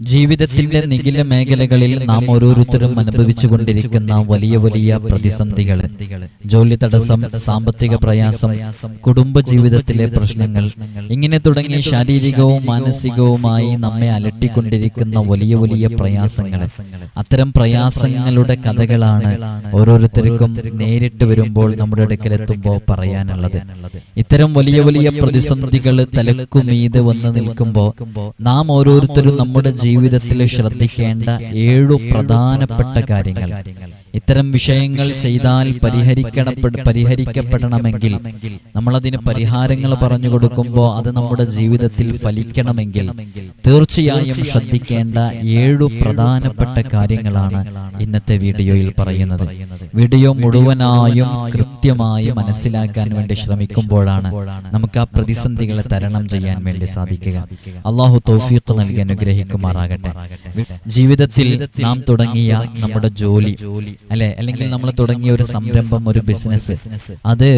ജീവിതത്തിന്റെ നികില മേഖലകളിൽ നാം ഓരോരുത്തരും അനുഭവിച്ചു കൊണ്ടിരിക്കുന്ന വലിയ വലിയ പ്രതിസന്ധികൾ. ജോലി തടസ്സം സാമ്പത്തിക പ്രയാസം കുടുംബ ജീവിതത്തിലെ പ്രശ്നങ്ങൾ. ഇങ്ങനെ തുടങ്ങി ശാരീരികവും മാനസികവുമായി നമ്മെ അലട്ടിക്കൊണ്ടിരിക്കുന്ന വലിയ വലിയ പ്രയാസങ്ങൾ. അത്തരം പ്രയാസങ്ങളുടെ കഥകളാണ് ഓരോരുത്തർക്കും നേരിട്ട് വരുമ്പോൾ നമ്മുടെ അടുക്കലെത്തുമ്പോൾ പറയാനുള്ളത്. ഇത്തരം വലിയ വലിയ പ്രതിസന്ധികൾ തലക്കുമീത് വന്ന് നിൽക്കുമ്പോൾ നാം ഓരോരുത്തരും നമ്മുടെ ജീവിതത്തിൽ ശ്രദ്ധിക്കേണ്ട ഏഴു പ്രധാനപ്പെട്ട കാര്യങ്ങൾ. ഇത്തരം വിഷയങ്ങൾ ചെയ്താൽ പരിഹരിക്കണപ്പെട പരിഹരിക്കപ്പെടണമെങ്കിൽ നമ്മളതിന് പരിഹാരങ്ങൾ പറഞ്ഞു കൊടുക്കുമ്പോൾ അത് നമ്മുടെ ജീവിതത്തിൽ ഫലിക്കണമെങ്കിൽ തീർച്ചയായും ശ്രദ്ധിക്കേണ്ട ഏഴു പ്രധാനപ്പെട്ട കാര്യങ്ങളാണ് ഇന്നത്തെ വീഡിയോയിൽ പറയുന്നത്. വീഡിയോ മുഴുവനായും കൃത്യമായി മനസ്സിലാക്കാൻ വേണ്ടി ശ്രമിക്കുമ്പോഴാണ് നമുക്ക് ആ പ്രതിസന്ധികളെ തരണം ചെയ്യാൻ വേണ്ടി സാധിക്കുക. അള്ളാഹു തൗഫീഖ് നൽകി അനുഗ്രഹിക്കുമാറാകട്ടെ. ജീവിതത്തിൽ നാം തുടങ്ങിയ നമ്മുടെ ജോലി. അല്ലെ? അല്ലെങ്കിൽ നമ്മൾ തുടങ്ങിയ ഒരു സംരംഭം ഒരു ബിസിനസ്. അത്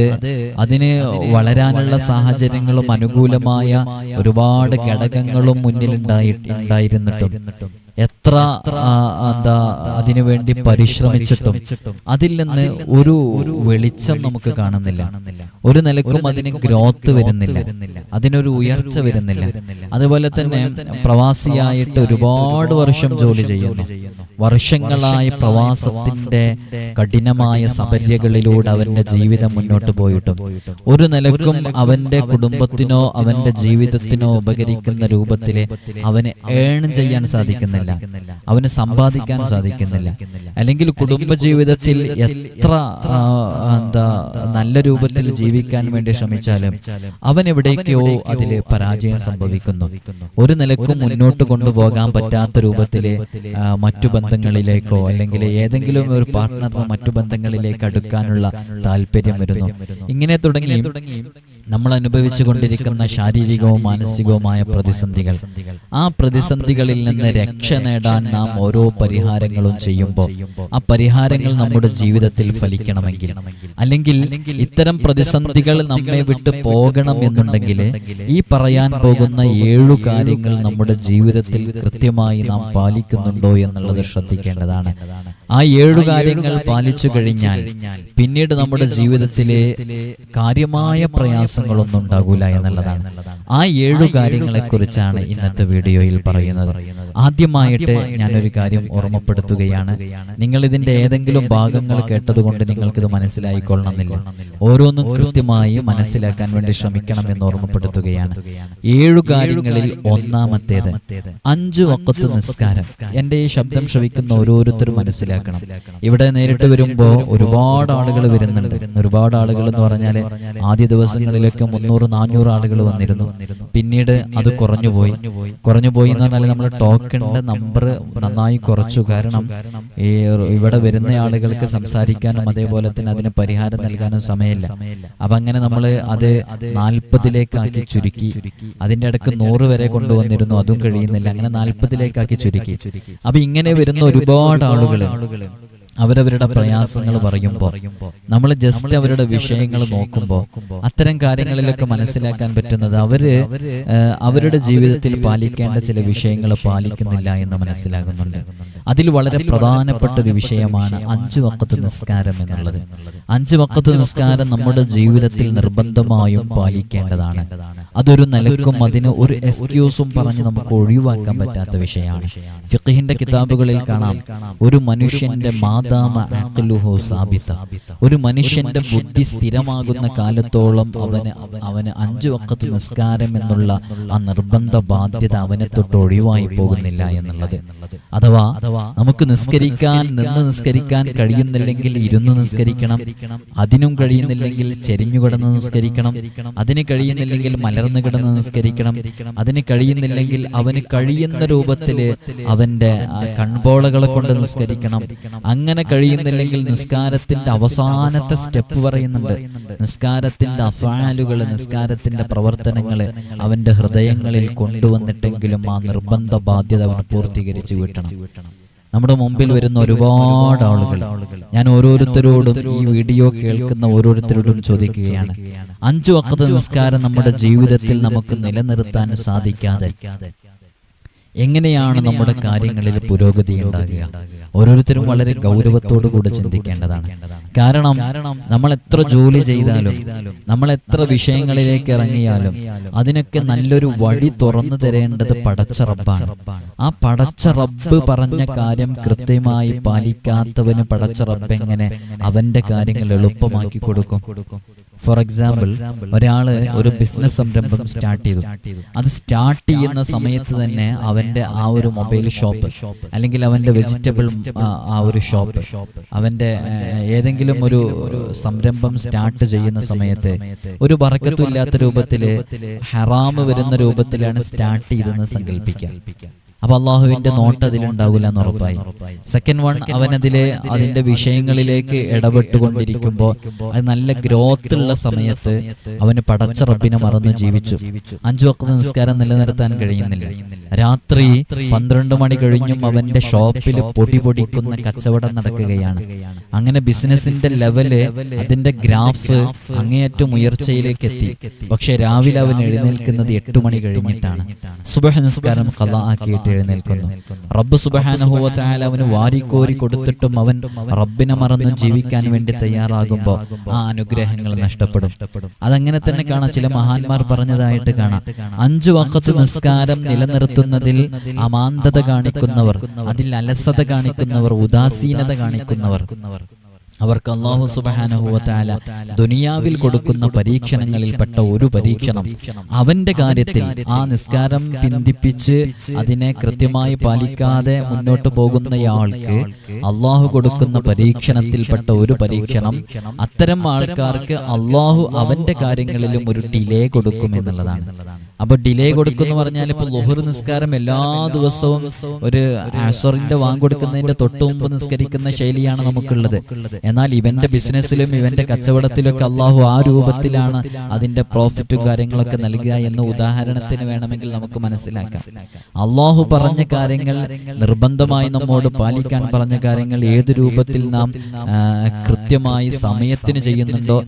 അതിന് വളരാനുള്ള സാഹചര്യങ്ങളും അനുകൂലമായ ഒരുപാട് ഘടകങ്ങളും മുന്നിലുണ്ടായി ഉണ്ടായിരുന്നിട്ടും. എത്ര എന്താ അതിനു വേണ്ടി പരിശ്രമിച്ചിട്ടും അതിൽ നിന്ന് ഒരു വെളിച്ചം നമുക്ക് കാണുന്നില്ല. ഒരു നിലക്കും അതിന് ഗ്രോത്ത് വരുന്നില്ല. അതിനൊരു ഉയർച്ച വരുന്നില്ല. അതുപോലെ തന്നെ പ്രവാസിയായിട്ട് ഒരുപാട് വർഷം ജോലി ചെയ്യുന്നു. വർഷങ്ങളായി പ്രവാസത്തിന്റെ കഠിനമായ സബല്യകളിലൂടെ അവന്റെ ജീവിതം മുന്നോട്ട് പോയിട്ടും ഒരു നിലക്കും അവന്റെ കുടുംബത്തിനോ അവന്റെ ജീവിതത്തിനോ ഉപകരിക്കുന്ന രൂപത്തിൽ അവന് ഏൺ ചെയ്യാൻ സാധിക്കുന്നില്ല. അവന് സമ്പാദിക്കാൻ സാധിക്കുന്നില്ല. അല്ലെങ്കിൽ കുടുംബജീവിതത്തിൽ എത്ര എന്താ നല്ല രൂപത്തിൽ ജീവിക്കാൻ വേണ്ടി ശ്രമിച്ചാലും അവൻ എവിടേക്കോ അതിൽ പരാജയം സംഭവിക്കുന്നു. ഒരു നിലക്കും മുന്നോട്ട് കൊണ്ടുപോകാൻ പറ്റാത്ത രൂപത്തിൽ മറ്റു ബന്ധങ്ങളിലേക്കോ അല്ലെങ്കിൽ ഏതെങ്കിലും ഒരു പാർട്ട്ണറിന് മറ്റു ബന്ധങ്ങളിലേക്ക് അടുക്കാനുള്ള താല്പര്യം വരുന്നു. ഇങ്ങനെ തുടങ്ങി. നമ്മൾ അനുഭവിച്ചു കൊണ്ടിരിക്കുന്ന ശാരീരികവും മാനസികവുമായ പ്രതിസന്ധികൾ. ആ പ്രതിസന്ധികളിൽ നിന്ന് രക്ഷ നേടാൻ നാം ഓരോ പരിഹാരങ്ങളും ചെയ്യുമ്പോൾ ആ പരിഹാരങ്ങൾ നമ്മുടെ ജീവിതത്തിൽ ഫലിക്കണമെങ്കിൽ. അല്ലെങ്കിൽ ഇത്തരം പ്രതിസന്ധികൾ നമ്മെ വിട്ട് പോകണം എന്നുണ്ടെങ്കിൽ ഈ പറയാൻ പോകുന്ന ഏഴു കാര്യങ്ങൾ നമ്മുടെ ജീവിതത്തിൽ കൃത്യമായി നാം പാലിക്കുന്നുണ്ടോ എന്നുള്ളത് ശ്രദ്ധിക്കേണ്ടതാണ്. ആ ഏഴു കാര്യങ്ങൾ പാലിച്ചു കഴിഞ്ഞാൽ പിന്നീട് നമ്മുടെ ജീവിതത്തിലെ കാര്യമായ പ്രയാസങ്ങളൊന്നും ഉണ്ടാകൂല എന്നുള്ളതാണ്. ആ ഏഴു കാര്യങ്ങളെക്കുറിച്ചാണ് ഇന്നത്തെ വീഡിയോയിൽ പറയുന്നത്. ആദ്യമായിട്ട് ഞാനൊരു കാര്യം ഓർമ്മപ്പെടുത്തുകയാണ്. നിങ്ങൾ ഇതിന്റെ ഏതെങ്കിലും ഭാഗങ്ങൾ കേട്ടതുകൊണ്ട് നിങ്ങൾക്കിത് മനസ്സിലായിക്കൊള്ളണമെന്നില്ല. ഓരോന്നും കൃത്യമായി മനസ്സിലാക്കാൻ വേണ്ടി ശ്രമിക്കണം എന്ന് ഓർമ്മപ്പെടുത്തുകയാണ്. ഏഴു കാര്യങ്ങളിൽ ഒന്നാമത്തേത്. അഞ്ചു വക്കത്ത് നിസ്കാരം. എന്റെ ഈ ശബ്ദം ശ്രവിക്കുന്ന ഓരോരുത്തരും മനസ്സിലാക്കണം. ഇവിടെ നേരിട്ട് വരുമ്പോൾ ഒരുപാട് ആളുകൾ വരുന്നുണ്ട്. ഒരുപാട് ആളുകൾ എന്ന് പറഞ്ഞാൽ ആദ്യ ദിവസങ്ങളിലൊക്കെ മുന്നൂറ് നാനൂറ് ആളുകൾ വന്നിരുന്നു. പിന്നീട് അത് കുറഞ്ഞുപോയി കുറഞ്ഞുപോയി എന്ന് പറഞ്ഞാൽ നമ്മൾ ടോക്കണിന്റെ നമ്പർ നന്നായി കുറച്ചു കാരണം ഈ ഇവിടെ വരുന്ന ആളുകൾക്ക് സംസാരിക്കാനും അതേപോലെ തന്നെ അതിന് പരിഹാരം നൽകാനും സമയമില്ല. അപ്പൊ അങ്ങനെ നമ്മൾ അത് നാൽപ്പതിലേക്കാക്കി ചുരുക്കി. അതിന്റെ ഇടയ്ക്ക് നൂറ് വരെ കൊണ്ടുവന്നിരുന്നു. അതും കഴിയുന്നില്ല. അങ്ങനെ നാൽപ്പതിലേക്കാക്കി ചുരുക്കി. അപ്പൊ ഇങ്ങനെ വരുന്ന ഒരുപാട് ആളുകൾ ആളുകളും അവരവരുടെ പ്രയാസങ്ങൾ പറയുമ്പോൾ നമ്മൾ ജസ്റ്റ് അവരുടെ വിഷയങ്ങൾ നോക്കുമ്പോൾ അത്തരം കാര്യങ്ങളിലൊക്കെ മനസ്സിലാക്കാൻ പറ്റുന്നത് അവർ അവരുടെ ജീവിതത്തിൽ പാലിക്കേണ്ട ചില വിഷയങ്ങൾ പാലിക്കുന്നില്ല എന്ന് മനസ്സിലാകുന്നുണ്ട്. അതിൽ വളരെ പ്രധാനപ്പെട്ട ഒരു വിഷയമാണ് അഞ്ചു വക്കത്ത് നിസ്കാരം എന്നുള്ളത്. അഞ്ചു വക്കത്ത് നിസ്കാരം നമ്മുടെ ജീവിതത്തിൽ നിർബന്ധമായും പാലിക്കേണ്ടതാണ്. അതൊരു നിലക്കും അതിന് ഒരു എക്സ്ക്യൂസും പറഞ്ഞ് നമുക്ക് ഒഴിവാക്കാൻ പറ്റാത്ത വിഷയമാണ്. ഫിഖിന്റെ കിതാബുകളിൽ കാണാം. ഒരു മനുഷ്യന്റെ സാബിത ഒരു മനുഷ്യന്റെ ബുദ്ധി സ്ഥിരമാകുന്ന കാലത്തോളം അവന് അവന് അഞ്ചു വക്കത്ത് നിസ്കാരം എന്നുള്ള ആ നിർബന്ധ ബാധ്യത അവനെ തൊട്ട് ഒഴിവായി പോകുന്നില്ല എന്നുള്ളത്. അഥവാ നമുക്ക് നിസ്കരിക്കാൻ നിന്ന് നിസ്കരിക്കാൻ കഴിയുന്നില്ലെങ്കിൽ ഇരുന്ന് നിസ്കരിക്കണം അതിനും കഴിയുന്നില്ലെങ്കിൽ ചെരിഞ്ഞു കിടന്ന് നിസ്കരിക്കണം അതിന് കഴിയുന്നില്ലെങ്കിൽ മലർന്നു കിടന്ന് നിസ്കരിക്കണം അതിന് കഴിയുന്നില്ലെങ്കിൽ അവന് കഴിയുന്ന രൂപത്തിൽ അവന്റെ കൺപോളകളെ കൊണ്ട് നിസ്കരിക്കണം. അങ്ങനെ കഴിയുന്നില്ലെങ്കിൽ നിസ്കാരത്തിന്റെ അവസാനത്തെ സ്റ്റെപ്പ് പറയുന്നുണ്ട്. നിസ്കാരത്തിന്റെ അഫാലുകൾ നിസ്കാരത്തിന്റെ പ്രവർത്തനങ്ങൾ അവന്റെ ഹൃദയങ്ങളിൽ കൊണ്ടുവന്നിട്ടെങ്കിലും ആ നിർബന്ധ ബാധ്യത അവൻ പൂർത്തീകരിച്ചു വീട്ടണം. നമ്മുടെ മുമ്പിൽ വരുന്ന ഒരുപാട് ആളുകൾ. ഞാൻ ഓരോരുത്തരോടും ഈ വീഡിയോ കേൾക്കുന്ന ഓരോരുത്തരോടും ചോദിക്കുകയാണ്. അഞ്ചു വക്കത്ത് നിസ്കാരം നമ്മുടെ ജീവിതത്തിൽ നമുക്ക് നിലനിർത്താൻ സാധിക്കാതെ. എങ്ങനെയാണ് നമ്മുടെ കാര്യങ്ങളിൽ പുരോഗതി ഉണ്ടാകുക? ഓരോരുത്തരും വളരെ ഗൗരവത്തോടു കൂടെ ചിന്തിക്കേണ്ടതാണ്. കാരണം നമ്മൾ എത്ര ജോലി ചെയ്താലും നമ്മൾ എത്ര വിഷയങ്ങളിലേക്ക് ഇറങ്ങിയാലും അതിനൊക്കെ നല്ലൊരു വഴി തുറന്നു തരേണ്ടത് പടച്ച റബ്ബാണ് ആ പടച്ച റബ്ബ് പറഞ്ഞ കാര്യം കൃത്യമായി പാലിക്കാത്തവന് പടച്ച റബ്ബ് എങ്ങനെ അവന്റെ കാര്യങ്ങൾ എളുപ്പമാക്കി കൊടുക്കും. ഫോർ എക്സാമ്പിൾ ഒരാൾ ഒരു ബിസിനസ് സംരംഭം സ്റ്റാർട്ട് ചെയ്തു. അത് സ്റ്റാർട്ട് ചെയ്യുന്ന സമയത്ത് തന്നെ അവന്റെ ആ ഒരു മൊബൈൽ ഷോപ്പ് അല്ലെങ്കിൽ അവന്റെ വെജിറ്റബിൾ ആ ഒരു ഷോപ്പ് അവന്റെ ആ, ഏതെങ്കിലും ഒരു സംരംഭം സ്റ്റാർട്ട് ചെയ്യുന്ന സമയത്ത് ഒരു വറക്കത്തുമില്ലാത്ത രൂപത്തിൽ ഹറാമ് വരുന്ന രൂപത്തിലാണ് സ്റ്റാർട്ട് ചെയ്തെന്ന് സങ്കല്പിക്കാം അപ്പൊ അള്ളാഹുവിന്റെ നോട്ട് അതിലുണ്ടാവില്ല എന്ന് ഉറപ്പായി. സെക്കൻഡ് വൺ അവനതിലെ അതിന്റെ വിഷയങ്ങളിലേക്ക് ഇടപെട്ടുകൊണ്ടിരിക്കുമ്പോൾ അത് നല്ല ഗ്രോത്ത് ഉള്ള സമയത്ത് അവന് പടച്ച റബ്ബിനെ മറന്നു ജീവിച്ചു. അഞ്ചു വക്ത നിസ്കാരം നിലനിർത്താൻ കഴിയുന്നില്ല. രാത്രി പന്ത്രണ്ട് മണി കഴിഞ്ഞും അവന്റെ ഷോപ്പിൽ പൊടി പൊടിക്കുന്ന കച്ചവടം നടക്കുകയാണ്. അങ്ങനെ ബിസിനസിന്റെ ലെവൽ അതിന്റെ ഗ്രാഫ് അങ്ങേയറ്റം ഉയർച്ചയിലേക്ക് എത്തി. പക്ഷെ രാവിലെ അവൻ എഴുന്നേൽക്കുന്നത് എട്ടു മണി കഴിഞ്ഞിട്ടാണ്. സുബഹ നിസ്കാരം കഥ ആക്കിയിട്ട് എഴുന്നേൽക്കുന്നു റബ്ബ് സുബഹാനുഭവത്തായാലും അവന് വാരിക്കോരി കൊടുത്തിട്ടും അവൻ റബ്ബിനെ മറന്ന് ജീവിക്കാൻ വേണ്ടി തയ്യാറാകുമ്പോൾ ആ അനുഗ്രഹങ്ങൾ നഷ്ടപ്പെടും. അതങ്ങനെ തന്നെ കാണാം. ചില മഹാന്മാർ പറഞ്ഞതായിട്ട് കാണാം. അഞ്ചു വക്കത്ത് നിസ്കാരം നിലനിർത്തുന്നതിൽ അമാന്തത കാണിക്കുന്നവർ അതിൽ അലസത കാണിക്കുന്നവർ ഉദാസീനത കാണിക്കുന്നവർ. അവർക്ക് അള്ളാഹു സുബാനഹുവത്താല ദുനിയാവിൽ കൊടുക്കുന്ന പരീക്ഷണങ്ങളിൽപ്പെട്ട ഒരു പരീക്ഷണം. അവന്റെ കാര്യത്തിൽ ആ നിസ്കാരം പിന്തിപ്പിച്ച് അതിനെ കൃത്യമായി പാലിക്കാതെ മുന്നോട്ട് പോകുന്നയാൾക്ക് അള്ളാഹു കൊടുക്കുന്ന പരീക്ഷണത്തിൽപ്പെട്ട ഒരു പരീക്ഷണം അത്തരം ആൾക്കാർക്ക് അള്ളാഹു അവന്റെ കാര്യങ്ങളിലും ഒരു ഡിലേ കൊടുക്കും എന്നുള്ളതാണ്. അപ്പൊ ഡിലേ കൊടുക്കുന്നു പറഞ്ഞാൽ ഇപ്പൊ ലുഹർ നിസ്കാരം എല്ലാ ദിവസവും ഒരു ആസറിന്റെ വാങ്ങൊടുക്കുന്നതിന്റെ തൊട്ട് മുമ്പ് നിസ്കരിക്കുന്ന ശൈലിയാണ് നമുക്കുള്ളത്. എന്നാൽ ഇവന്റെ ബിസിനസ്സിലും ഇവന്റെ കച്ചവടത്തിലൊക്കെ അള്ളാഹു ആ രൂപത്തിലാണ് അതിന്റെ പ്രോഫിറ്റും കാര്യങ്ങളൊക്കെ നൽകുക എന്ന ഉദാഹരണത്തിന് വേണമെങ്കിൽ നമുക്ക് മനസ്സിലാക്കാം. അള്ളാഹു പറഞ്ഞ കാര്യങ്ങൾ നിർബന്ധമായി നമ്മോട് പാലിക്കാൻ പറഞ്ഞ കാര്യങ്ങൾ ഏത് രൂപത്തിൽ നാം കൃത്യമായി സമയത്തിന് ചെയ്യുന്നുണ്ടോ?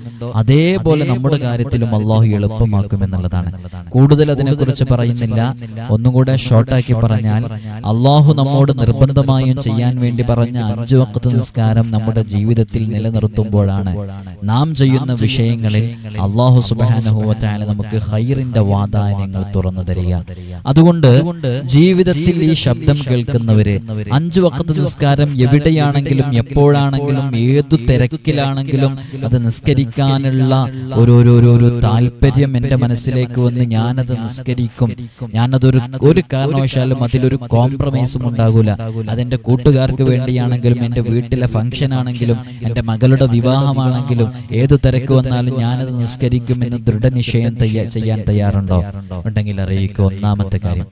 അതേപോലെ നമ്മുടെ കാര്യത്തിലും അള്ളാഹു എളുപ്പമാക്കും എന്നുള്ളതാണ്. കൂടുതൽ അതിനെക്കുറിച്ച് പറയുന്നില്ല. ഒന്നുകൂടെ ഷോർട്ടാക്കി പറഞ്ഞാൽ അള്ളാഹു നമ്മോട് നിർബന്ധമായും ചെയ്യാൻ വേണ്ടി പറഞ്ഞ അഞ്ചു വക്കത്ത് നിസ്കാരം നമ്മുടെ ജീവിതത്തിൽ നിലനിർത്തുമ്പോഴാണ്. നാം ചെയ്യുന്ന വിഷയങ്ങളിൽ അള്ളാഹു സുബാനുഭവത്തായ നമുക്ക് ഹൈറിന്റെ വാതായനങ്ങൾ തുറന്നു തരിക. അതുകൊണ്ട് ജീവിതത്തിൽ ഈ ശബ്ദം കേൾക്കുന്നവര് അഞ്ചു വക്കത്ത് നിസ്കാരം എവിടെയാണെങ്കിലും എപ്പോഴാണെങ്കിലും ഏതു തിരക്കിലാണെങ്കിലും അത് നിസ്കരിക്കാനുള്ള ഒരു ഒരു ഒരു ഒരു താല്പര്യം എന്റെ മനസ്സിലേക്ക് വന്ന് ഞാനത് നിസ്കരിക്കും. ഞാനതൊരു ഒരു കാരണവശാലും അതിലൊരു കോംപ്രമൈസും ഉണ്ടാകൂല. അതെന്റെ കൂട്ടുകാർക്ക് വേണ്ടിയാണെങ്കിലും എന്റെ വീട്ടിലെ ഫംഗ്ഷൻ ആണെങ്കിലും എന്റെ മകളുടെ വിവാഹമാണെങ്കിലും ഏതു തിരക്ക് വന്നാലും ഞാനത് നിസ്കരിക്കുമെന്ന് ദൃഢനിശ്ചയം ചെയ്യാൻ തയ്യാറുണ്ടോ? ഉണ്ടെങ്കിൽ അറിയിക്കുക ഒന്നാമത്തെ കാര്യം.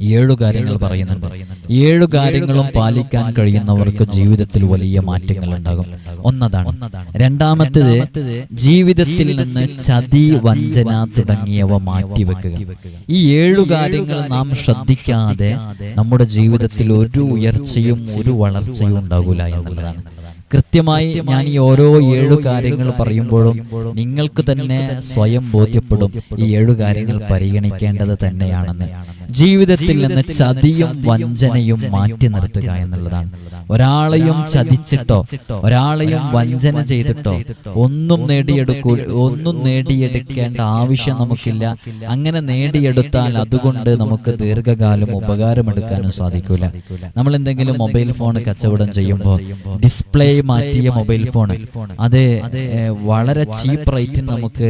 ഏഴു കാര്യങ്ങൾ പറയുന്നുണ്ട്. ഏഴു കാര്യങ്ങളും പാലിക്കാൻ കഴിയുന്നവർക്ക് ജീവിതത്തിൽ വലിയ മാറ്റങ്ങൾ ഉണ്ടാകും. ഒന്നതാണ്. രണ്ടാമത്തേത് ജീവിതത്തിൽ നിന്ന് ചതി വഞ്ചന തുടങ്ങിയവ മാറ്റിവെക്കുക. ഈ ഏഴു കാര്യങ്ങൾ നാം ശ്രദ്ധിക്കാതെ നമ്മുടെ ജീവിതത്തിൽ ഒരു ഉയർച്ചയും ഒരു വളർച്ചയും ഉണ്ടാകൂല എന്നുള്ളതാണ്. കൃത്യമായി ഞാൻ ഈ ഓരോ ഏഴു കാര്യങ്ങൾ പറയുമ്പോഴും നിങ്ങൾക്ക് തന്നെ സ്വയം ബോധ്യപ്പെടും ഈ ഏഴു കാര്യങ്ങൾ പരിഗണിക്കേണ്ടത് തന്നെയാണെന്ന്. ജീവിതത്തിൽ നിന്ന് ചതിയും വഞ്ചനയും മാറ്റി നിർത്തുക എന്നുള്ളതാണ്. ഒരാളെയും ചതിച്ചിട്ടോ ഒരാളെയും വഞ്ചന ചെയ്തിട്ടോ ഒന്നും നേടിയെടുക്കൂ ഒന്നും നേടിയെടുക്കേണ്ട ആവശ്യം നമുക്കില്ല. അങ്ങനെ നേടിയെടുത്താൽ അതുകൊണ്ട് നമുക്ക് ദീർഘകാലം ഉപകാരമെടുക്കാനും സാധിക്കില്ല നമ്മൾ എന്തെങ്കിലും മൊബൈൽ ഫോൺ കച്ചവടം ചെയ്യുമ്പോൾ ഡിസ്പ്ലേ മാറ്റിയ മൊബൈൽ ഫോൺ അത് വളരെ ചീപ്പ് റേറ്റിൽ നമുക്ക്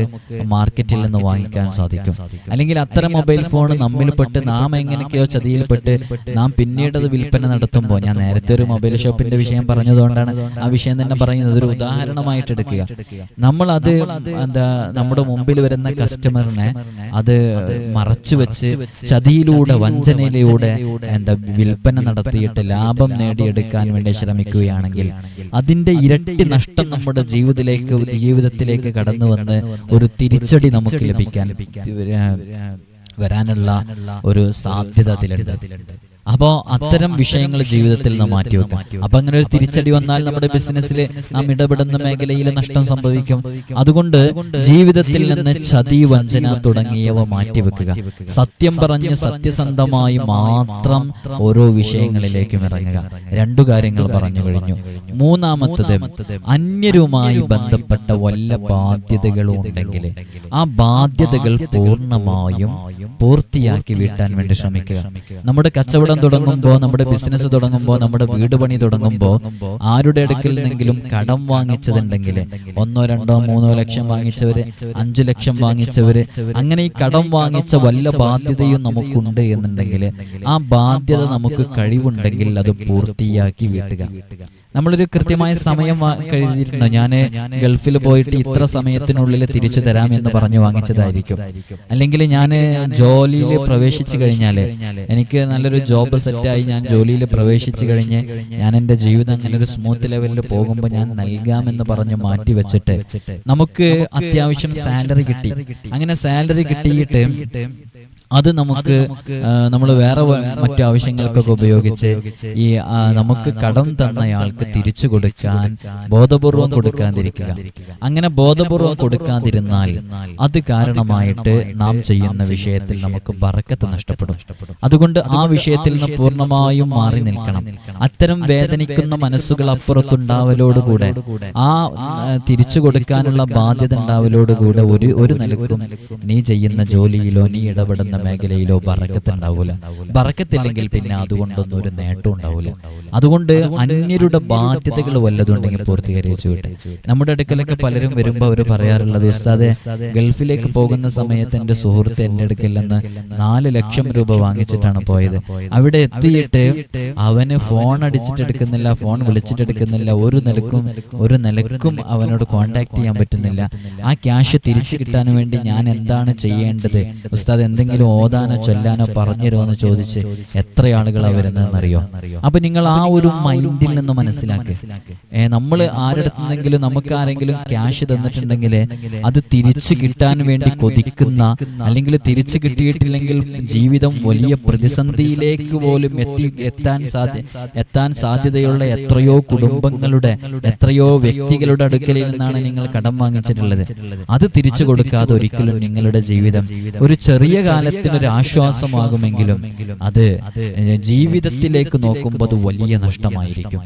മാർക്കറ്റിൽ നിന്ന് വാങ്ങിക്കാൻ സാധിക്കും. അല്ലെങ്കിൽ അത്തരം മൊബൈൽ ഫോൺ നമ്മിൽപ്പെട്ട് നാം എങ്ങനെയൊക്കെയോ ചതിയിൽപ്പെട്ട് നാം പിന്നീട് അത് വിൽപ്പന നടത്തുമ്പോൾ ഞാൻ നേരത്തെ ഒരു മൊബൈൽ ഷോപ്പിന്റെ വിഷയം പറഞ്ഞതുകൊണ്ടാണ് ആ വിഷയം തന്നെ പറയുന്നത് ഒരു ഉദാഹരണമായിട്ട് എടുക്കുക. നമ്മൾ അത് എന്താ നമ്മുടെ മുമ്പിൽ വരുന്ന കസ്റ്റമറിനെ അത് മറച്ചു വെച്ച് ചതിയിലൂടെ വഞ്ചനയിലൂടെ എന്താ വിൽപ്പന നടത്തിയിട്ട് ലാഭം നേടിയെടുക്കാൻ വേണ്ടി ശ്രമിക്കുകയാണെങ്കിൽ അതിന്റെ ഇരട്ടി നഷ്ടം നമ്മുടെ ജീവിതത്തിലേക്ക് ജീവിതത്തിലേക്ക് കടന്നു വന്ന് ഒരു തിരിച്ചടി നമുക്ക് ലഭിക്കാൻ വരാനുള്ള ഒരു സാധ്യത അതിലുണ്ട്. അപ്പോൾ അത്തരം വിഷയങ്ങൾ ജീവിതത്തിൽ നാം മാറ്റിവെക്കാം. അപ്പൊ അങ്ങനെ ഒരു തിരിച്ചടി വന്നാൽ നമ്മുടെ ബിസിനസ്സിൽ നാം ഇടപെടുന്ന മേഖലയിൽ നഷ്ടം സംഭവിക്കും. അതുകൊണ്ട് ജീവിതത്തിൽ നിന്ന് ചതി വഞ്ചന തുടങ്ങിയവ മാറ്റിവെക്കുക. സത്യം പറഞ്ഞ് സത്യസന്ധമായി മാത്രം ഓരോ വിഷയങ്ങളിലേക്കും ഇറങ്ങുക. രണ്ടു കാര്യങ്ങൾ പറഞ്ഞു കഴിഞ്ഞു. മൂന്നാമത്തത് അന്യരുമായി ബന്ധപ്പെട്ട വല്ല ബാധ്യതകളും ഉണ്ടെങ്കിൽ ആ ബാധ്യതകൾ പൂർണമായും പൂർത്തിയാക്കി വീട്ടാൻ വേണ്ടി ശ്രമിക്കുക. നമ്മുടെ കച്ചവടം തുടങ്ങുമ്പോൾ നമ്മുടെ ബിസിനസ് തുടങ്ങുമ്പോൾ നമ്മുടെ വീട് പണി തുടങ്ങുമ്പോൾ ആരുടെ ഇടയ്ക്കിൽ നിന്നെങ്കിലും കടം വാങ്ങിച്ചതുണ്ടെങ്കിൽ ഒന്നോ രണ്ടോ മൂന്നോ ലക്ഷം വാങ്ങിച്ചവര് അഞ്ചു ലക്ഷം വാങ്ങിച്ചവര് അങ്ങനെ ഈ കടം വാങ്ങിച്ച വല്ല ബാധ്യതയും നമുക്കുണ്ട് എന്നുണ്ടെങ്കിൽ ആ ബാധ്യത നമുക്ക് കഴിവുണ്ടെങ്കിൽ അത് പൂർത്തിയാക്കി വീട്ടുക. നമ്മളൊരു കൃത്യമായ സമയം കരുതിയിട്ടുണ്ടോ? ഞാൻ ഗൾഫിൽ പോയിട്ട് ഇത്ര സമയത്തിനുള്ളിൽ തിരിച്ചു തരാം എന്ന് പറഞ്ഞു വാങ്ങിച്ചതായിരിക്കും. അല്ലെങ്കിൽ ഞാൻ ജോലിയിൽ പ്രവേശിച്ചു കഴിഞ്ഞാൽ എനിക്ക് നല്ലൊരു ജോബ് സെറ്റായി ഞാൻ ജോലിയിൽ പ്രവേശിച്ചു കഴിഞ്ഞ് ഞാൻ എന്റെ ജീവിതം അങ്ങനെ ഒരു സ്മൂത്ത് ലെവലിൽ പോകുമ്പോൾ ഞാൻ നൽകാമെന്ന് പറഞ്ഞ് മാറ്റി വെച്ചിട്ട് നമുക്ക് അത്യാവശ്യം സാലറി കിട്ടി. അങ്ങനെ സാലറി കിട്ടിയിട്ട് അത് നമുക്ക് നമ്മൾ വേറെ മറ്റു ആവശ്യങ്ങൾക്കൊക്കെ ഉപയോഗിച്ച് ഈ നമുക്ക് കടം തന്നയാൾക്ക് തിരിച്ചു കൊടുക്കാൻ ബോധപൂർവം കൊടുക്കാതിരിക്കുക. അങ്ങനെ ബോധപൂർവം കൊടുക്കാതിരുന്നാൽ അത് കാരണമായിട്ട് നാം ചെയ്യുന്ന വിഷയത്തിൽ നമുക്ക് ബറക്കത്ത് നഷ്ടപ്പെടും. അതുകൊണ്ട് ആ വിഷയത്തിൽ നിന്ന് പൂർണമായും മാറി നിൽക്കണം. അത്തരം വേദനിക്കുന്ന മനസ്സുകൾ അപ്പുറത്തുണ്ടാവലോടുകൂടെ ആ തിരിച്ചു കൊടുക്കാനുള്ള ബാധ്യത ഉണ്ടാവലോടുകൂടെ ഒരു ഒരു നിലക്കും നീ ചെയ്യുന്ന ജോലിയിലോ നീ ഇടപെടുന്ന മേഖലയിലോ ബറക്കത്ത് ഉണ്ടാവൂല ബറക്കത്തില്ലെങ്കിൽ പിന്നെ അതുകൊണ്ടൊന്നും ഒരു നേട്ടം ഉണ്ടാവൂല. അതുകൊണ്ട് അന്യരുടെ ബാധ്യതകൾ വല്ലതുണ്ടെങ്കിൽ പൂർത്തീകരിച്ചു വിട്ടെ. നമ്മുടെ അടുക്കലൊക്കെ പലരും വരുമ്പോൾ അവർ പറയാറുള്ളത് ഉസ്താദെ ഗൾഫിലേക്ക് പോകുന്ന സമയത്ത് എന്റെ സുഹൃത്ത് എന്റെ അടുക്കൽ നിന്ന് നാല് ലക്ഷം രൂപ വാങ്ങിച്ചിട്ടാണ് പോയത്. അവിടെ എത്തിയിട്ട് അവന് ഫോൺ അടിച്ചിട്ടെടുക്കുന്നില്ല ഫോൺ വിളിച്ചിട്ടെടുക്കുന്നില്ല ഒരു നിലക്കും ഒരു നിലക്കും അവനോട് കോണ്ടാക്ട് ചെയ്യാൻ പറ്റുന്നില്ല. ആ ക്യാഷ് തിരിച്ചു കിട്ടാൻ വേണ്ടി ഞാൻ എന്താണ് ചെയ്യേണ്ടത്? ഉസ്താദ് എന്തെങ്കിലും ഓതാനോ ചൊല്ലാനോ പറഞ്ഞുതരുമോ എന്ന് ചോദിച്ച് എത്ര ആളുകളാണ് വരുന്നതെന്നറിയോ അപ്പൊ നിങ്ങൾ ആ ഒരു മൈൻഡിൽ നിന്ന് മനസ്സിലാക്കുക നമ്മൾ ആരുടെ നിന്നെങ്കിലും നമുക്ക് ആരെങ്കിലും ക്യാഷ് തന്നിട്ടുണ്ടെങ്കിൽ അത് തിരിച്ചു കിട്ടാൻ വേണ്ടി കൊതിക്കുന്ന അല്ലെങ്കിൽ തിരിച്ചു കിട്ടിയിട്ടില്ലെങ്കിൽ ജീവിതം വലിയ പ്രതിസന്ധിയിലേക്ക് പോലും എത്തി എത്താൻ സാധ്യ എത്താൻ സാധ്യതയുള്ള എത്രയോ കുടുംബങ്ങളുടെ എത്രയോ വ്യക്തികളുടെ അടുക്കലിൽ നിന്നാണ് നിങ്ങൾ കടം വാങ്ങിച്ചിട്ടുള്ളത്. അത് തിരിച്ചു കൊടുക്കാതെ ഒരിക്കലും നിങ്ങളുടെ ജീവിതം ഒരു ചെറിയ കാലത്തിനൊരു ആശ്വാസമാകുമെങ്കിലും അത് ജീവിതത്തിലേക്ക് നോക്കുമ്പോൾ അത് വലിയ നഷ്ടമായിരിക്കും.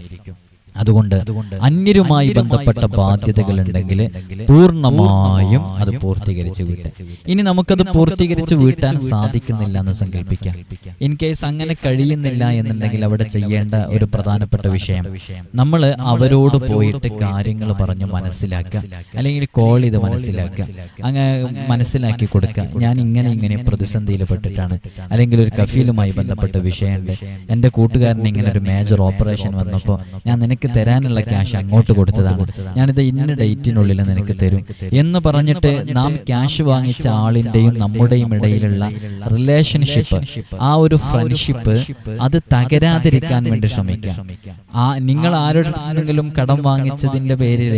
അതുകൊണ്ട് അന്യരുമായി ബന്ധപ്പെട്ട ബാധ്യതകൾ ഉണ്ടെങ്കിൽ പൂർണമായും അത് പൂർത്തീകരിച്ച് വീട്ടെ. ഇനി നമുക്കത് പൂർത്തീകരിച്ച് വീട്ടാൻ സാധിക്കുന്നില്ല എന്ന് സങ്കല്പിക്കാം. ഇൻ കേസ് അങ്ങനെ കഴിയുന്നില്ല എന്നുണ്ടെങ്കിൽ അവിടെ ചെയ്യേണ്ട ഒരു പ്രധാനപ്പെട്ട വിഷയം നമ്മൾ അവരോട് പോയിട്ട് കാര്യങ്ങൾ പറഞ്ഞ് മനസ്സിലാക്കുക. അല്ലെങ്കിൽ കോൾ ചെയ്ത് മനസ്സിലാക്കുക. അങ്ങനെ മനസ്സിലാക്കി കൊടുക്കുക. ഞാൻ ഇങ്ങനെ ഇങ്ങനെ പ്രതിസന്ധിയിൽ പെട്ടിട്ടാണ്. അല്ലെങ്കിൽ ഒരു കഫീലുമായി ബന്ധപ്പെട്ട വിഷയമുണ്ട്. എന്റെ കൂട്ടുകാരന് ഇങ്ങനെ ഒരു മേജർ ഓപ്പറേഷൻ വന്നപ്പോൾ ഞാൻ നിനക്ക് തരാനുള്ള ക്യാഷ് അങ്ങോട്ട് കൊടുത്തതാണ്. ഞാനിത് ഇന്ന ഡേറ്റിനുള്ളിൽ നിനക്ക് തരും. എന്ന് പറഞ്ഞിട്ട് നാം ക്യാഷ് വാങ്ങിച്ച ആളിന്റെയും നമ്മുടെയും ഇടയിലുള്ള റിലേഷൻഷിപ്പ് ആ ഒരു ഫ്രണ്ട്ഷിപ്പ് അത് തകരാതിരിക്കാൻ വേണ്ടി ശ്രമിക്കാം. ആ നിങ്ങൾ ആരുടെങ്കിലും കടം വാങ്ങിച്ചതിന്റെ പേരിൽ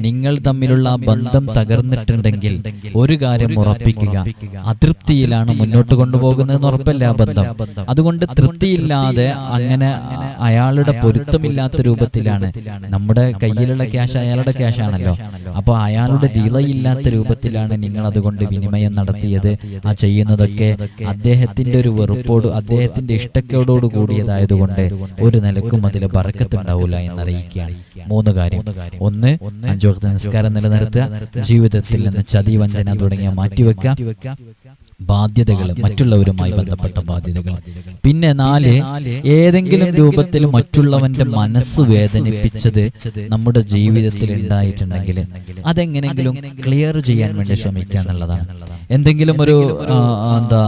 നിങ്ങൾ തമ്മിലുള്ള ആ ബന്ധം തകർന്നിട്ടുണ്ടെങ്കിൽ ഒരു കാര്യം ഉറപ്പിക്കുക. അതൃപ്തിയിലാണ് മുന്നോട്ട് കൊണ്ടുപോകുന്നതെന്ന് ഉറപ്പല്ല ബന്ധം. അതുകൊണ്ട് തൃപ്തിയില്ലാതെ അങ്ങനെ അയാളുടെ പൊരുത്തമില്ലാത്ത രൂപത്തിലാണ്. നമ്മുടെ കയ്യിലുള്ള ക്യാഷ് അയാളുടെ ക്യാഷ് ആണല്ലോ അപ്പൊ അയാളുടെ വിലയില്ലാത്ത രൂപത്തിലാണ് നിങ്ങൾ അതുകൊണ്ട് വിനിമയം നടത്തിയത്. ആ ചെയ്യുന്നതൊക്കെ അദ്ദേഹത്തിന്റെ ഒരു വെറുപ്പോട് അദ്ദേഹത്തിന്റെ ഇഷ്ടക്കേടോട് കൂടിയതായതുകൊണ്ട് ഒരു നിലക്കും അതിൽ പറക്കത്തുണ്ടാവില്ല എന്നറിയിക്കുകയാണ്. മൂന്ന് കാര്യം. ഒന്ന് അഞ്ചു വക്ത നിസ്കാരം നിലനിർത്തുക. ജീവിതത്തിൽ നിന്ന് ചതി വഞ്ചന തുടങ്ങിയ മാറ്റിവെക്കുക. ബാധ്യതകൾ മറ്റുള്ളവരുമായി ബന്ധപ്പെട്ട ബാധ്യതകൾ പിന്നെ നാല് ഏതെങ്കിലും രൂപത്തിൽ മറ്റുള്ളവന്റെ മനസ്സ് വേദനിപ്പിച്ചത് നമ്മുടെ ജീവിതത്തിൽ ഉണ്ടായിട്ടുണ്ടെങ്കിൽ അതെങ്ങനെങ്കിലും ക്ലിയർ ചെയ്യാൻ വേണ്ടി ശ്രമിക്കുക എന്നുള്ളതാണ്. എന്തെങ്കിലും ഒരു എന്താ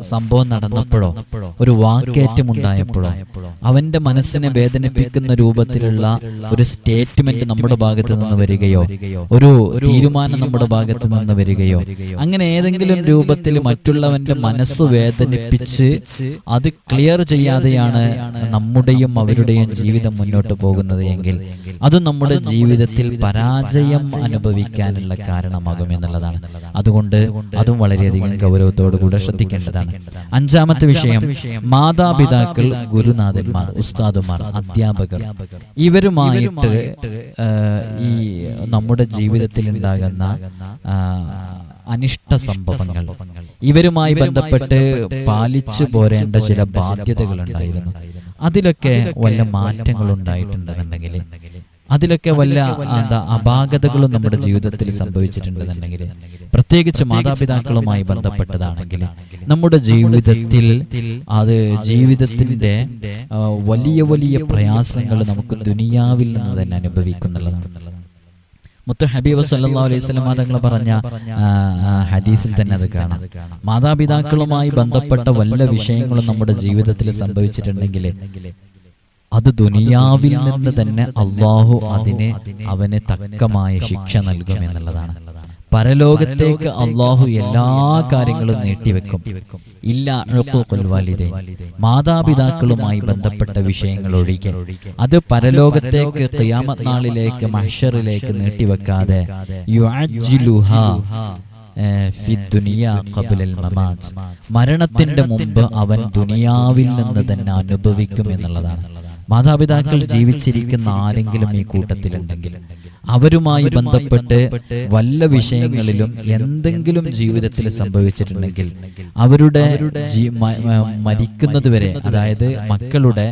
സംഭവം നടന്നപ്പോഴോ? ഒരു വാക്കേറ്റം ഉണ്ടായപ്പോഴോ? അവന്റെ മനസ്സിനെ വേദനിപ്പിക്കുന്ന രൂപത്തിലുള്ള ഒരു സ്റ്റേറ്റ്മെന്റ് നമ്മുടെ ഭാഗത്ത് നിന്ന് വരികയോ? ഒരു തീരുമാനം നമ്മുടെ ഭാഗത്ത് നിന്ന് വരികയോ? അങ്ങനെ ഏതെങ്കിലും രൂപത്തിൽ മറ്റുള്ളവന്റെ മനസ്സ് വേദനിപ്പിച്ച് അത് ക്ലിയർ ചെയ്യാതെയാണ് നമ്മുടെയും അവരുടെയും ജീവിതം മുന്നോട്ട് പോകുന്നത് എങ്കിൽ അത് നമ്മുടെ ജീവിതത്തിൽ പരാജയം അനുഭവിക്കാനുള്ള കാരണമാകും എന്നുള്ളതാണ്. അതുകൊണ്ട് അതും വളരെയധികം ഗൗരവത്തോടു കൂടെ ശ്രദ്ധിക്കേണ്ടതാണ്. അഞ്ചാമത്തെ വിഷയം മാതാപിതാക്കൾ ഗുരുനാഥന്മാർ ഉസ്താദുമാർ അധ്യാപകർ. ഇവരുമായിട്ട് ഈ നമ്മുടെ ജീവിതത്തിൽ ഉണ്ടാകുന്ന അനിഷ്ട സംഭവങ്ങൾ. ഇവരുമായി ബന്ധപ്പെട്ട് പാലിച്ചു പോരേണ്ട ചില ബാധ്യതകൾ ഉണ്ടായിരുന്നു അതിലൊക്കെ വല്ല മാറ്റങ്ങൾ ഉണ്ടായിട്ടുണ്ടെന്നുണ്ടെങ്കിൽ അതിലൊക്കെ വല്ല എന്താ അപാകതകളും നമ്മുടെ ജീവിതത്തിൽ സംഭവിച്ചിട്ടുണ്ടെന്നുണ്ടെങ്കിൽ പ്രത്യേകിച്ച് മാതാപിതാക്കളുമായി ബന്ധപ്പെട്ടതാണെങ്കിൽ നമ്മുടെ ജീവിതത്തിൽ അത് ജീവിതത്തിന്റെ വലിയ വലിയ പ്രയാസങ്ങൾ നമുക്ക് ദുനിയാവിൽ നിന്ന് തന്നെ അനുഭവിക്കുന്നുള്ളതാണ്. മുത്ത ഹബീബ് സല്ലാ അലൈഹി സ്വലം തങ്ങൾ പറഞ്ഞ ഹദീസിൽ തന്നെ അത് കാണാം. മാതാപിതാക്കളുമായി ബന്ധപ്പെട്ട വല്ല വിഷയങ്ങളും നമ്മുടെ ജീവിതത്തിൽ സംഭവിച്ചിട്ടുണ്ടെങ്കിൽ അത് ദുനിയാവിൽ നിന്ന് തന്നെ അള്ളാഹു അതിനെ അവന് തക്കമായ ശിക്ഷ നൽകും എന്നുള്ളതാണ് പരലോകത്തേക്ക് അള്ളാഹു എല്ലാ കാര്യങ്ങളും നീട്ടിവെക്കും. ഇല്ല വാലിദൈൻ. മാതാപിതാക്കളുമായി ബന്ധപ്പെട്ട വിഷയങ്ങൾ ഒഴികെ അത് പരലോകത്തേക്ക് തയ്യാമത്നാളിലേക്ക് നാളിലേക്ക് മഹ്ഷറിലേക്ക് നീട്ടിവെക്കാതെ മരണത്തിന്റെ മുമ്പ് അവൻ ദുനിയാവിൽ നിന്ന് തന്നെ അനുഭവിക്കും എന്നുള്ളതാണ്. മാതാപിതാക്കൾ ജീവിച്ചിരിക്കുന്ന ആരെങ്കിലും ഈ കൂട്ടത്തിലുണ്ടെങ്കിൽ അവരുമായി ബന്ധപ്പെട്ട് വല്ല വിഷയങ്ങളിലും എന്തെങ്കിലും ജീവിതത്തിൽ സംഭവിച്ചിട്ടുണ്ടെങ്കിൽ അവരുടെ ജീ- മ- മ- മരിക്കുന്നത് വരെ അതായത് മക്കളുടെ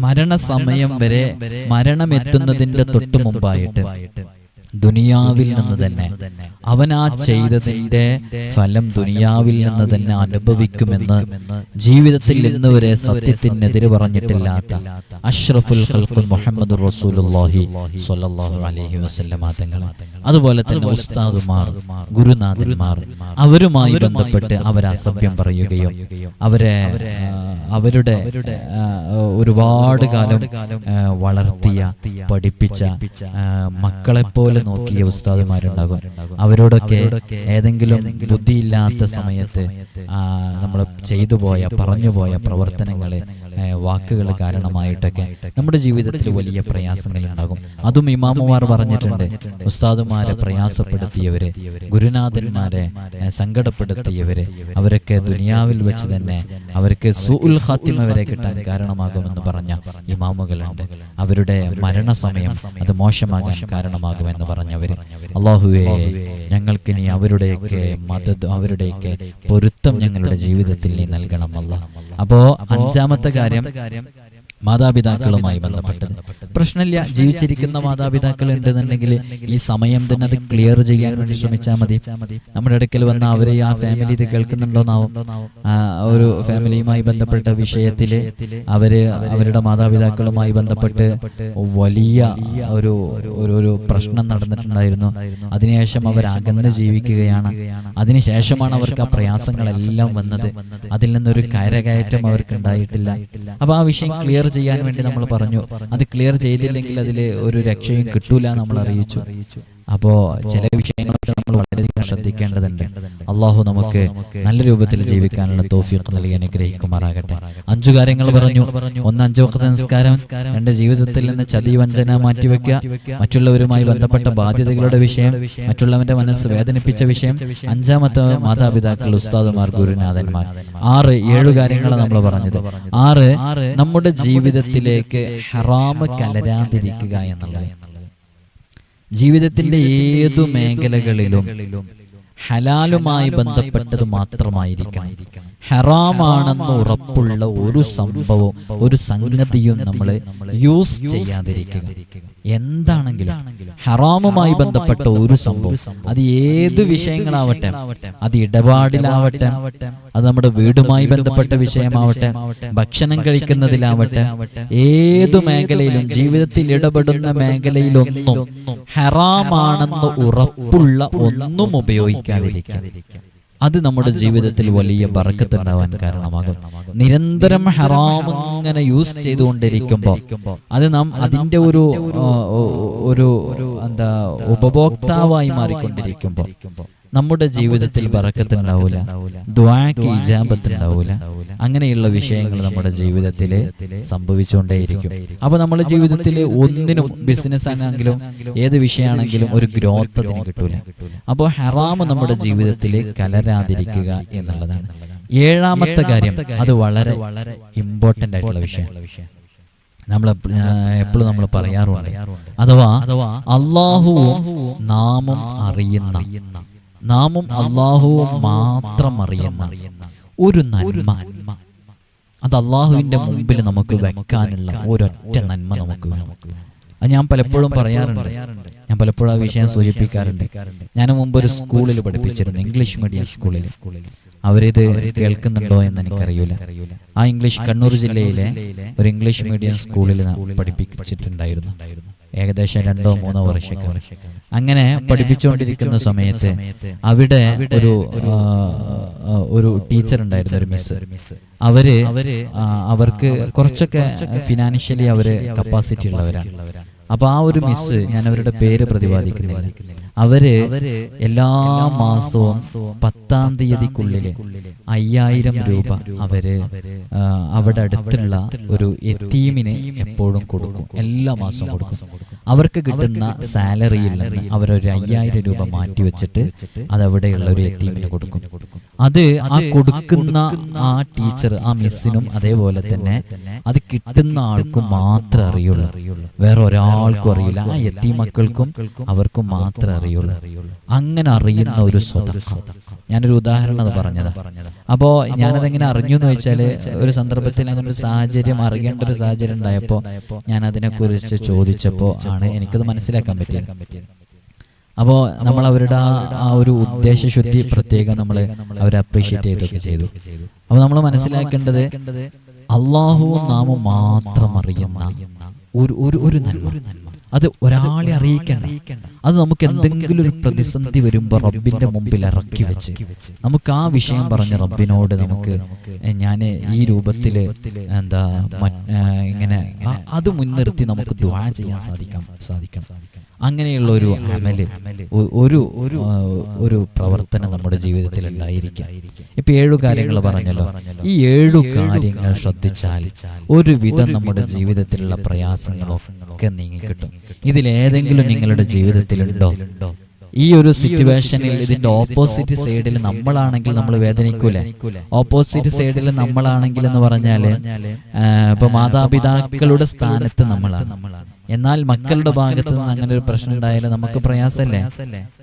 മരണസമയം വരെ മരണമെത്തുന്നതിന്റെ തൊട്ടു മുമ്പായിട്ട് ദുനിയാവിൽ നിന്ന് തന്നെ. അവൻ ആ ചെയ്തതിന്റെ ഫലം ദുനിയാവിൽ നിന്ന് തന്നെ അനുഭവിക്കുമെന്ന് ജീവിതത്തിൽ ഇന്ന് വരെ സത്യത്തിനെതിരെ പറഞ്ഞിട്ടില്ലാത്ത അഷ്റഫുൽ ഖൽഖുൽ മുഹമ്മദ് റസൂലുള്ളാഹി സ്വല്ലല്ലാഹു അലൈഹി വസല്ലമ തങ്ങൾ അതുപോലെ തന്നെ ഉസ്താദുമാർ ഗുരുനാഥന്മാർ അവരുമായി ബന്ധപ്പെട്ട് അവർ അസഭ്യം പറയുകയും അവരെ അവരുടെ ഒരുപാട് കാലം വളർത്തിയ പഠിപ്പിച്ച മക്കളെപ്പോലെ നോക്കിയ ഉസ്താദുമാരുണ്ടാകും. അവരോടൊക്കെ ഏതെങ്കിലും ബുദ്ധിയില്ലാത്ത സമയത്ത് നമ്മൾ ചെയ്തു പോയ പറഞ്ഞു പോയ പ്രവർത്തനങ്ങൾ വാക്കുകൾ കാരണമായിട്ടൊക്കെ നമ്മുടെ ജീവിതത്തിൽ വലിയ പ്രയാസങ്ങൾ ഉണ്ടാകും അതും ഇമാമുമാർ പറഞ്ഞിട്ടുണ്ട്. ഉസ്താദുമാരെ പ്രയാസപ്പെടുത്തിയവര് ഗുരുനാഥന്മാരെ സങ്കടപ്പെടുത്തിയവര് അവരൊക്കെ ദുനിയാവിൽ വെച്ച് തന്നെ അവർക്ക് സുഉൽ ഖാത്തിമ വരെ കിട്ടാൻ കാരണമാകുമെന്ന് പറഞ്ഞ ഇമാമുകളുണ്ട്. അവരുടെ മരണസമയം അത് മോശമാകാൻ കാരണമാകുമെന്ന് പറഞ്ഞവര്. അള്ളാഹുവേ ഞങ്ങൾക്ക് ഇനി അവരുടെയൊക്കെ മത അവരുടെയൊക്കെ പൊരുത്തം ഞങ്ങളുടെ ജീവിതത്തിൽ നീ നൽകണം അല്ല. അപ്പോ അഞ്ചാമത്തെ കാര്യം മാതാപിതാക്കളുമായി ബന്ധപ്പെട്ടത്. പ്രശ്നമില്ല ജീവിച്ചിരിക്കുന്ന മാതാപിതാക്കൾ ഉണ്ടെന്നുണ്ടെങ്കിൽ ഈ സമയം തന്നെ അത് ക്ലിയർ ചെയ്യാൻ വേണ്ടി ശ്രമിച്ചാൽ മതി. നമ്മുടെ അടുക്കൽ വന്ന അവരെ ആ ഫാമിലി ഇത് കേൾക്കുന്നുണ്ടോന്നാവും. ഒരു ഫാമിലിയുമായി ബന്ധപ്പെട്ട വിഷയത്തിൽ അവർ അവരുടെ മാതാപിതാക്കളുമായി ബന്ധപ്പെട്ട് വലിയ ഒരു ഒരു ഒരു പ്രശ്നം നടന്നിട്ടുണ്ടായിരുന്നു. അതിനുശേഷം അവർ അകന്ന് ജീവിക്കുകയാണ്. അതിനുശേഷമാണ് അവർക്ക് ആ പ്രയാസങ്ങളെല്ലാം വന്നത്. അതിൽ നിന്നൊരു കരകയറ്റം അവർക്ക് ഉണ്ടായിട്ടില്ല അപ്പൊ ആ വിഷയം ക്ലിയർ ചെയ്യാൻ വേണ്ടി നമ്മൾ പറഞ്ഞു. അത് ക്ലിയർ ചെയ്തില്ലെങ്കിൽ അതിൽ ഒരു രക്ഷയും കിട്ടൂല നമ്മൾ അറിയിച്ചു. അപ്പോ ചില വിഷയങ്ങളൊക്കെ നമ്മൾ വളരെയധികം ശ്രദ്ധിക്കേണ്ടതുണ്ട്. അള്ളാഹു നമുക്ക് നല്ല രൂപത്തിൽ ജീവിക്കാനുള്ള തോഫിയൊക്കെ നൽകി അനുഗ്രഹിക്കുമാറാകട്ടെ. അഞ്ചു കാര്യങ്ങൾ പറഞ്ഞു. ഒന്ന് അഞ്ചു വക്കത്തെ നിസ്കാരം. രണ്ട് ജീവിതത്തിൽ നിന്ന് ചതി വഞ്ചന മാറ്റിവെക്കുക. മറ്റുള്ളവരുമായി ബന്ധപ്പെട്ട ബാധ്യതകളുടെ വിഷയം മറ്റുള്ളവന്റെ മനസ്സ് വേദനിപ്പിച്ച വിഷയം അഞ്ചാമത്തെ മാതാപിതാക്കൾ ഉസ്താദുമാർ ഗുരുനാഥന്മാർ. ആറ് ഏഴു കാര്യങ്ങളാണ് നമ്മൾ പറഞ്ഞത്. ആറ് നമ്മുടെ ജീവിതത്തിലേക്ക് ഹറാമ് കലരാതിരിക്കുക എന്നുള്ളത്. ജീവിതത്തിന്റെ ഏതു മേഖലകളിലും ഹലാലുമായി ബന്ധപ്പെട്ടത് മാത്രമായിരിക്കണം. ഹറാമാണെന്ന് ഉറപ്പുള്ള ഒരു സംഭവം ഒരു സംഗതിയും നമ്മൾ യൂസ് ചെയ്യാതിരിക്കുക. എന്താണെങ്കിലും ഹറാമുമായി ബന്ധപ്പെട്ട ഒരു സംഭവം അത് ഏത് വിഷയങ്ങളാവട്ടെ അത് ഇടപാടിലാവട്ടെ അത് നമ്മുടെ വീടുമായി ബന്ധപ്പെട്ട വിഷയമാവട്ടെ ഭക്ഷണം കഴിക്കുന്നതിലാവട്ടെ ഏതു മേഖലയിലും ജീവിതത്തിൽ ഇടപെടുന്ന മേഖലയിലൊന്നും ഹറാമാണെന്ന് ഉറപ്പുള്ള ഒന്നും ഉപയോഗിക്കാതിരിക്കുക അത് നമ്മുടെ ജീവിതത്തിൽ വലിയ ബറക്കത്തുണ്ടാവാൻ കാരണമാകും. നിരന്തരം ഹറാം ഇങ്ങനെ യൂസ് ചെയ്തുകൊണ്ടിരിക്കുമ്പോൾ അത് നാം അതിന്റെ ഒരു ഒരു എന്താ ഉപഭോക്താവായി മാറിക്കൊണ്ടിരിക്കുമ്പോൾ നമ്മുടെ ജീവിതത്തിൽ ബറക്കത്ത് ഉണ്ടാവൂല ദ്വാക്ക് ഇജാബത്ത് ഉണ്ടാവൂല അങ്ങനെയുള്ള വിഷയങ്ങൾ നമ്മുടെ ജീവിതത്തിൽ സംഭവിച്ചുകൊണ്ടേയിരിക്കും. അപ്പൊ നമ്മുടെ ജീവിതത്തിൽ ഒന്നിനും ബിസിനസ് ആണെങ്കിലും ഏത് വിഷയമാണെങ്കിലും ഒരു ഗ്രോത്ത് അതിന് കിട്ടൂല. അപ്പോൾ ഹറാമ് നമ്മുടെ ജീവിതത്തിൽ കലരാതിരിക്കുക എന്നുള്ളതാണ്. ഏഴാമത്തെ കാര്യം. അത് വളരെ ഇമ്പോർട്ടന്റ് ആയിട്ടുള്ള വിഷയം. നമ്മൾ എപ്പോഴും നമ്മൾ പറയാറുണ്ട്. അഥവാ അള്ളാഹുവും നാമം അറിയുന്ന നാമും അള്ളാഹുവും മാത്രം അറിയുന്ന ഒരു നന്മ. അത് അള്ളാഹുവിന്റെ മുമ്പിൽ നമുക്ക് വെക്കാനുള്ള ഒരൊറ്റ നന്മ നമുക്ക് വേണം. അത് ഞാൻ പലപ്പോഴും പറയാറുണ്ട്. ഞാൻ പലപ്പോഴും ആ വിഷയം സൂചിപ്പിക്കാറുണ്ട്. ഞാൻ മുമ്പ് ഒരു സ്കൂളിൽ പഠിപ്പിച്ചിരുന്നു. ഇംഗ്ലീഷ് മീഡിയം സ്കൂളിൽ. അവരിത് കേൾക്കുന്നുണ്ടോ എന്ന് എനിക്കറിയില്ല. ആ ഇംഗ്ലീഷ് കണ്ണൂർ ജില്ലയിലെ ഒരു ഇംഗ്ലീഷ് മീഡിയം സ്കൂളിൽ പഠിപ്പിച്ചിട്ടുണ്ടായിരുന്നു. ഏകദേശം രണ്ടോ മൂന്നോ വർഷക്കാർ അങ്ങനെ പഠിപ്പിച്ചുകൊണ്ടിരിക്കുന്ന സമയത്ത് അവിടെ ഒരു ഒരു ടീച്ചർ ഉണ്ടായിരുന്നു ഒരു മിസ് അവർ അവർക്ക് കുറച്ചൊക്കെ ഫിനാൻഷ്യലി അവർ കപ്പാസിറ്റി ഉള്ളവരാണ്. അപ്പൊ ആ ഒരു മിസ് ഞാൻ അവരുടെ പേര് പ്രതിപാദിക്കുന്നില്ല. അവർ എല്ലാ മാസവും പത്താം തീയതിക്കുള്ളിൽ അയ്യായിരം രൂപ അവർ അവിടെ അടുത്തുള്ള ഒരു എത്തീമിന് എപ്പോഴും കൊടുക്കും. എല്ലാ മാസവും കൊടുക്കും. അവർക്ക് കിട്ടുന്ന സാലറിയിൽ നിന്ന് അവരൊരു അയ്യായിരം രൂപ മാറ്റി വെച്ചിട്ട് അത് അവിടെയുള്ള ഒരു എത്തീമിന് കൊടുക്കും. അത് ആ കൊടുക്കുന്ന ആ ടീച്ചർ ആ മിസ്സിനും അതേപോലെ തന്നെ അത് കിട്ടുന്ന ആൾക്കും മാത്രമേ അറിയുള്ളൂ. വേറെ ഒരാൾക്കും അറിയില്ല. ആ എത്തി മക്കൾക്കും അവർക്കും മാത്രമേ അറിയുള്ളൂ. അങ്ങനെ അറിയുന്ന ഒരു സ്വതക്ക. ഞാനൊരു ഉദാഹരണം അത് പറഞ്ഞതാ. അപ്പോ ഞാനതെങ്ങനെ അറിഞ്ഞു എന്ന് വെച്ചാൽ ഒരു സന്ദർഭത്തിൽ അങ്ങനെ ഒരു സാഹചര്യം അറിയേണ്ട ഒരു സാഹചര്യം ഉണ്ടായപ്പോ ഞാൻ അതിനെക്കുറിച്ച് ചോദിച്ചപ്പോ ആണ് എനിക്കത് മനസ്സിലാക്കാൻ പറ്റിയത്. അപ്പോൾ നമ്മൾ അവരുടെ ആ ആ ഒരു ഉദ്ദേശശുദ്ധി പ്രത്യേകം നമ്മൾ അവരെ അപ്രീഷിയേറ്റ് ചെയ്തൊക്കെ ചെയ്തു. അപ്പോൾ നമ്മൾ മനസ്സിലാക്കേണ്ടത് അള്ളാഹുവും നാമും മാത്രം അറിയുന്ന ഒരു ഒരു ഒരു നന്മ. അത് ഒരാളെ അറിയിക്കണ്ട. അത് നമുക്ക് എന്തെങ്കിലും ഒരു പ്രതിസന്ധി വരുമ്പോൾ റബ്ബിന്റെ മുമ്പിൽ ഇറക്കി വെച്ച് നമുക്ക് ആ വിഷയം പറഞ്ഞ റബ്ബിനോട് നമുക്ക് ഞാൻ ഈ രൂപത്തിൽ എന്താ ഇങ്ങനെ അത് മുൻനിർത്തി നമുക്ക് ദ്വാ ചെയ്യാൻ സാധിക്കാം സാധിക്കണം അങ്ങനെയുള്ള ഒരു അമൽ ഒരു ഒരു പ്രവർത്തനം നമ്മുടെ ജീവിതത്തിൽ ഉണ്ടായിരിക്കാം. ഇപ്പൊ ഏഴു കാര്യങ്ങൾ പറഞ്ഞല്ലോ. ഈ ഏഴു കാര്യങ്ങൾ ശ്രദ്ധിച്ചാൽ ഒരുവിധം നമ്മുടെ ജീവിതത്തിലുള്ള പ്രയാസങ്ങളൊക്കെ നീങ്ങിക്കിട്ടും. ഇതിലേതെങ്കിലും നിങ്ങളുടെ ജീവിതത്തിലുണ്ടോ ഈ ഒരു സിറ്റുവേഷനിൽ ഇതിന്റെ ഓപ്പോസിറ്റ് സൈഡിൽ നമ്മളാണെങ്കിൽ നമ്മൾ വേദനിക്കൂലേ? ഓപ്പോസിറ്റ് സൈഡിൽ നമ്മളാണെങ്കിൽ എന്ന് പറഞ്ഞാൽ ഇപ്പൊ മാതാപിതാക്കളുടെ സ്ഥാനത്ത് നമ്മളാണ്. നമ്മളാണ്. എന്നാൽ മക്കളുടെ ഭാഗത്ത് നിന്ന് അങ്ങനെ ഒരു പ്രശ്നം ഉണ്ടായാലും നമുക്ക് പ്രയാസമല്ലേ?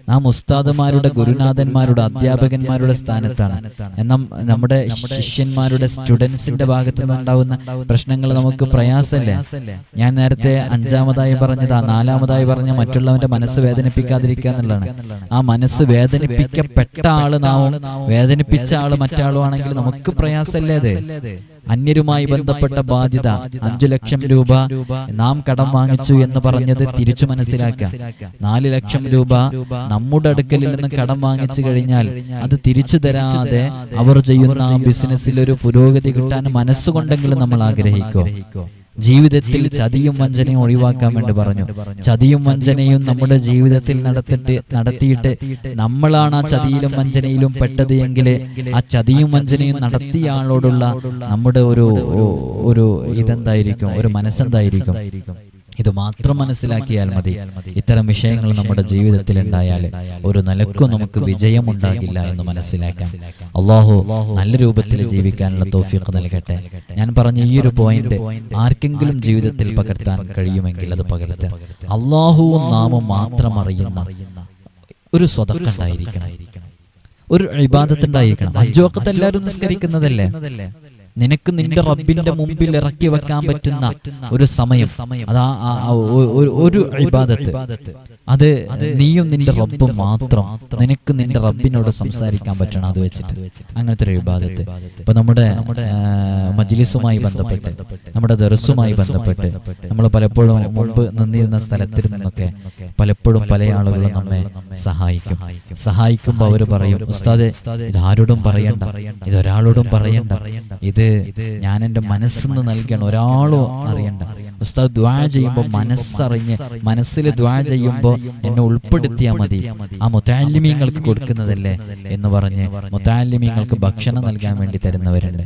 നാം ഉസ്താദുമാരുടെ ഗുരുനാഥന്മാരുടെ അധ്യാപകന്മാരുടെ സ്ഥാനത്താണ്. എന്നാൽ നമ്മുടെ ശിഷ്യന്മാരുടെ സ്റ്റുഡൻസിന്റെ ഭാഗത്ത് നിന്ന് ഉണ്ടാവുന്ന പ്രശ്നങ്ങൾ നമുക്ക് പ്രയാസമല്ലേ? ഞാൻ നേരത്തെ അഞ്ചാമതായി പറഞ്ഞതാ ആ നാലാമതായി പറഞ്ഞ മറ്റുള്ളവന്റെ മനസ്സ് വേദനിപ്പിക്കാതിരിക്കുക എന്നുള്ളതാണ്. ആ മനസ്സ് വേദനിപ്പിക്കപ്പെട്ട ആൾ നാവും. വേദനിപ്പിച്ച ആൾ മറ്റാളും ആണെങ്കിൽ നമുക്ക് പ്രയാസമല്ലേ അത്? അന്യരുമായി ബന്ധപ്പെട്ട ബാധ്യത അഞ്ചു ലക്ഷം രൂപ നാം കടം വാങ്ങിച്ചു എന്ന് പറഞ്ഞത് തിരിച്ചു മനസ്സിലാക്കുക. നാല് ലക്ഷം രൂപ നമ്മുടെ അടുക്കലിൽ നിന്ന് കടം വാങ്ങിച്ചു കഴിഞ്ഞാൽ അത് തിരിച്ചു തരാതെ അവർ ചെയ്യുന്ന ആ ബിസിനസ്സിൽ ഒരു പുരോഗതി കിട്ടാൻ മനസ്സുകൊണ്ടെങ്കിലും നമ്മൾ ആഗ്രഹിക്കോ? ജീവിതത്തിൽ ചതിയും വഞ്ചനയും ഒഴിവാക്കാൻ വേണ്ടി പറഞ്ഞു. ചതിയും വഞ്ചനയും നമ്മുടെ ജീവിതത്തിൽ നടത്തിട്ട് നടത്തിയിട്ട് നമ്മളാണ് ആ ചതിയിലും വഞ്ചനയിലും പെട്ടത് എങ്കിൽ ആ ചതിയും വഞ്ചനയും നടത്തിയ ആളോടുള്ള നമ്മുടെ ഒരു ഒരു ഇതെന്തായിരിക്കും? ഒരു മനസ്സെന്തായിരിക്കും? ഇത് മാത്രം മനസ്സിലാക്കിയാൽ മതി. ഇത്തരം വിഷയങ്ങൾ നമ്മുടെ ജീവിതത്തിൽ ഉണ്ടായാൽ ഒരു നിലക്കും നമുക്ക് വിജയമുണ്ടാകില്ല എന്ന് മനസ്സിലാക്കാം. അള്ളാഹു നല്ല രൂപത്തിൽ ജീവിക്കാനുള്ള തോഫിക്ക് നൽകട്ടെ. ഞാൻ പറഞ്ഞ ഈ ഒരു പോയിന്റ് ആർക്കെങ്കിലും ജീവിതത്തിൽ പകർത്താൻ കഴിയുമെങ്കിൽ അത് പകർത്തുക. അള്ളാഹുവും നാമം മാത്രം അറിയുന്ന ഒരു സ്വതക്കുണ്ടായിരിക്കണം. ഒരു ഇബാദത്തുണ്ടായിരിക്കണം അഞ്ചുവക്കത്ത് എല്ലാവരും നിസ്കരിക്കുന്നതല്ലേ? നിനക്ക് നിന്റെ റബ്ബിന്റെ മുമ്പിൽ ഇറക്കി വെക്കാൻ പറ്റുന്ന ഒരു സമയം. അതാ ഒരു ഇബാദത്ത്. അത് നീയും നിന്റെ റബ്ബും മാത്രം. നിനക്ക് നിന്റെ റബ്ബിനോട് സംസാരിക്കാൻ പറ്റണം അത് വെച്ചിട്ട്. അങ്ങനത്തെ ഒരു ഇബാദത്ത്. ഇപ്പൊ നമ്മുടെ മജ്ലിസുമായി ബന്ധപ്പെട്ട്. നമ്മുടെ ദർസുമായി ബന്ധപ്പെട്ട്. നമ്മൾ പലപ്പോഴും മുമ്പ് നിന്നിരുന്ന സ്ഥലത്തിൽ നിന്നൊക്കെ പലപ്പോഴും പല ആളുകളും നമ്മെ സഹായിക്കും. സഹായിക്കുമ്പോൾ അവർ പറയും ഉസ്താദെ ഇതാരോടും പറയണ്ട. ഇതൊരാളോടും പറയണ്ട. ഇത് ഞാൻ എന്റെ മനസ്സിന്ന് നൽകണം ഒരാളോ അറിയണ്ട. ഉസ്താദ് ദ്വാ ചെയ്യുമ്പോൾ മനസ്സറിഞ്ഞ് മനസ്സിൽ ദ്വാ ചെയ്യുമ്പോൾ എന്നെ ഉൾപ്പെടുത്തിയാൽ മതി. ആ മുത്താലിമീങ്ങൾക്ക് കൊടുക്കുന്നതല്ലേ എന്ന് പറഞ്ഞ് മുത്താലിമീങ്ങൾക്ക് ഭക്ഷണം നൽകാൻ വേണ്ടി തരുന്നവരുണ്ട്.